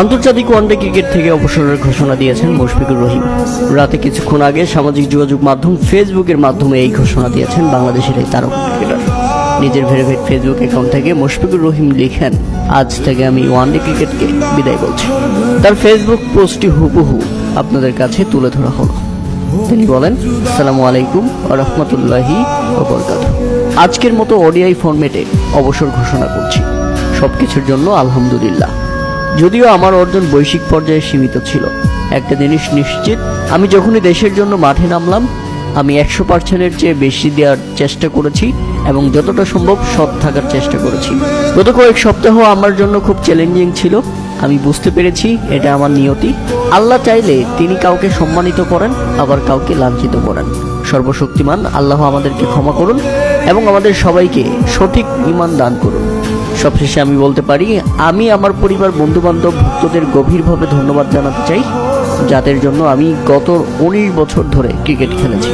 আন্তর্জাতিক one day cricket থেকে অবসরের ঘোষণা দিয়েছেন মুশফিকুর রহিম। রাতে কিছুক্ষণ আগে সামাজিক যোগাযোগ মাধ্যম ফেসবুকের মাধ্যমে এই ঘোষণা দিয়েছেন বাংলাদেশের এই তারকা ক্রিকেটার। নিজের ভেরিফাইড ফেসবুক অ্যাকাউন্ট থেকে মুশফিকুর রহিম লিখেন, আজ থেকে আমি ওয়ানডে ক্রিকেটকে বিদায় বলছি। তার ফেসবুক পোস্টটি হুবহু আপনাদের কাছে তুলে ধরা হলো। তিনি বলেন আসসালামু আলাইকুম রহমতুল্লাহি আজকের মতো ওডিআই ফরম্যাটে অবসর ঘোষণা করছি। সবকিছুর জন্য আলহামদুলিল্লাহ। যদিও আমার অর্জন বৈশ্বিক পর্যায়ে সীমিত ছিল। একটা জিনিস নিশ্চিত, আমি যখনই দেশের জন্য মাঠে নামলাম, আমি একশো পার্সেন্টের চেয়ে বেশি দেওয়ার চেষ্টা করেছি এবং যতটা সম্ভব সৎ থাকার চেষ্টা করেছি। গত কয়েক সপ্তাহ আমার জন্য খুব চ্যালেঞ্জিং ছিল। আমি বুঝতে পেরেছি এটা আমার নিয়তি। আল্লাহ চাইলে তিনি কাউকে সম্মানিত করেন, আবার কাউকে লাঞ্ছিত করেন। সর্বশক্তিমান আল্লাহ আমাদেরকে ক্ষমা করুন এবং আমাদের সবাইকে সঠিক ইমান দান করুন। সবশেষে আমি বলতে পারি, আমি আমার পরিবার বন্ধু বান্ধব ভক্তদের গভীরভাবে ধন্যবাদ জানাতে চাই, যাদের জন্য আমি গত উনিশ বছর ধরে ক্রিকেট খেলেছি।